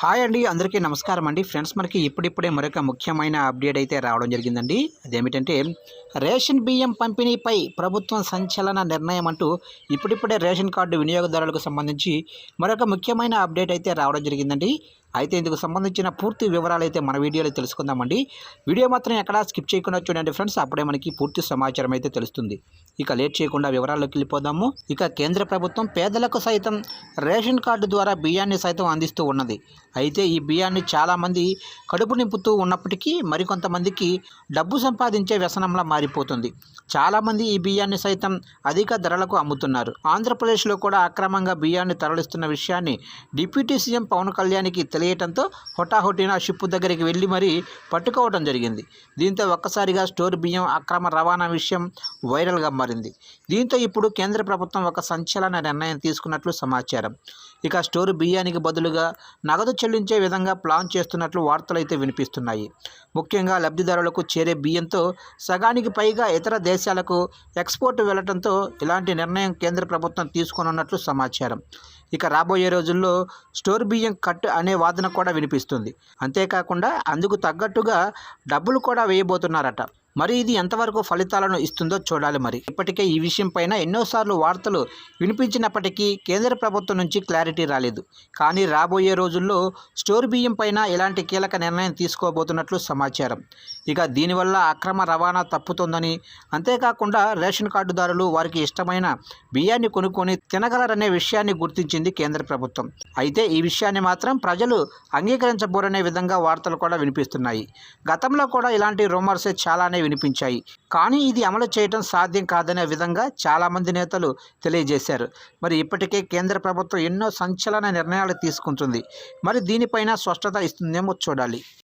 Hi అండి అందరికీ నమస్కారం అండి. ఫ్రెండ్స్ మనకి ఇప్పుడిప్పుడే మరొక ముఖ్యమైన అప్డేట్ అయితే రావడం జరిగిందండి. అదేమిటంటే రేషన్ బియ్యం పంపిణీపై ప్రభుత్వం సంచలన నిర్ణయం అంటూ ఇప్పుడిప్పుడే రేషన్ కార్డు వినియోగదారులకు సంబంధించి మరొక ముఖ్యమైన అప్డేట్ అయితే రావడం జరిగిందండి. అయితే ఇందుకు సంబంధించిన పూర్తి వివరాలు అయితే మన వీడియోలో తెలుసుకుందామండి. వీడియో మాత్రం ఎక్కడా స్కిప్ చేయకుండా చూడండి ఫ్రెండ్స్. అప్పుడే మనకి పూర్తి సమాచారం అయితే తెలుస్తుంది. ఇక లేట్ చేయకుండా వివరాల్లోకి వెళ్ళిపోదాము. ఇక కేంద్ర ప్రభుత్వం పేదలకు సైతం రేషన్ కార్డు ద్వారా బియ్యాన్ని సైతం అందిస్తూ ఉన్నది. అయితే ఈ బియ్యాన్ని చాలామంది కడుపు నింపుతూ ఉన్నప్పటికీ మరికొంతమందికి డబ్బు సంపాదించే వ్యసనంలా మారిపోతుంది. చాలామంది ఈ బియ్యాన్ని సైతం అధిక ధరలకు అమ్ముతున్నారు. ఆంధ్రప్రదేశ్లో కూడా అక్రమంగా బియ్యాన్ని తరలిస్తున్న విషయాన్ని డిప్యూటీ సీఎం పవన్ కళ్యాణ్కి తెలియటంతో హుటాహుటిన షిప్ దగ్గరికి వెళ్ళి మరీ పట్టుకోవడం జరిగింది. దీంతో ఒక్కసారిగా స్టోర్ బియ్యం అక్రమ రవాణా విషయం వైరల్గా మారింది. దీంతో ఇప్పుడు కేంద్ర ప్రభుత్వం ఒక సంచలన నిర్ణయం తీసుకున్నట్లు సమాచారం. ఇక స్టోర్ బియ్యానికి బదులుగా నగదు చెల్లించే విధంగా ప్లాన్ చేస్తున్నట్లు వార్తలు అయితే వినిపిస్తున్నాయి. ముఖ్యంగా లబ్ధిదారులకు చేరే బియ్యంతో సగానికి పైగా ఇతర దేశాలకు ఎక్స్పోర్ట్ వెళ్ళడంతో ఇలాంటి నిర్ణయం కేంద్ర ప్రభుత్వం తీసుకోనున్నట్లు సమాచారం. ఇక రాబోయే రోజుల్లో స్టోర్ బియ్యం కట్ అనే వాదన కూడా వినిపిస్తుంది. అంతేకాకుండా అందుకు తగ్గట్టుగా డబ్బులు కూడా వేయబోతున్నారట. మరి ఇది ఎంతవరకు ఫలితాలను ఇస్తుందో చూడాలి మరి. ఇప్పటికే ఈ విషయం పైన ఎన్నోసార్లు వార్తలు వినిపించినప్పటికీ కేంద్ర ప్రభుత్వం నుంచి క్లారిటీ రాలేదు. కానీ రాబోయే రోజుల్లో స్టోర్ బియ్యం పైన ఇలాంటి కీలక నిర్ణయం తీసుకోబోతున్నట్లు సమాచారం. ఇక దీనివల్ల అక్రమ రవాణా తప్పుతుందని అంతేకాకుండా రేషన్ కార్డుదారులు వారికి ఇష్టమైన బియ్యాన్ని కొనుక్కొని తినగలరనే విషయాన్ని గుర్తించింది కేంద్ర ప్రభుత్వం. అయితే ఈ విషయాన్ని మాత్రం ప్రజలు అంగీకరించబోరనే విధంగా వార్తలు కూడా వినిపిస్తున్నాయి. గతంలో కూడా ఇలాంటి రూమర్సే చాలానే వినిపించాయి. కానీ ఇది అమలు చేయడం సాధ్యం కాదనే విధంగా చాలామంది నేతలు తెలియజేశారు. మరి ఇప్పటికే కేంద్ర ప్రభుత్వం ఎన్నో సంచలన నిర్ణయాలు తీసుకుంటుంది. మరి దీనిపైన స్పష్టత ఇస్తుందేమో చూడాలి.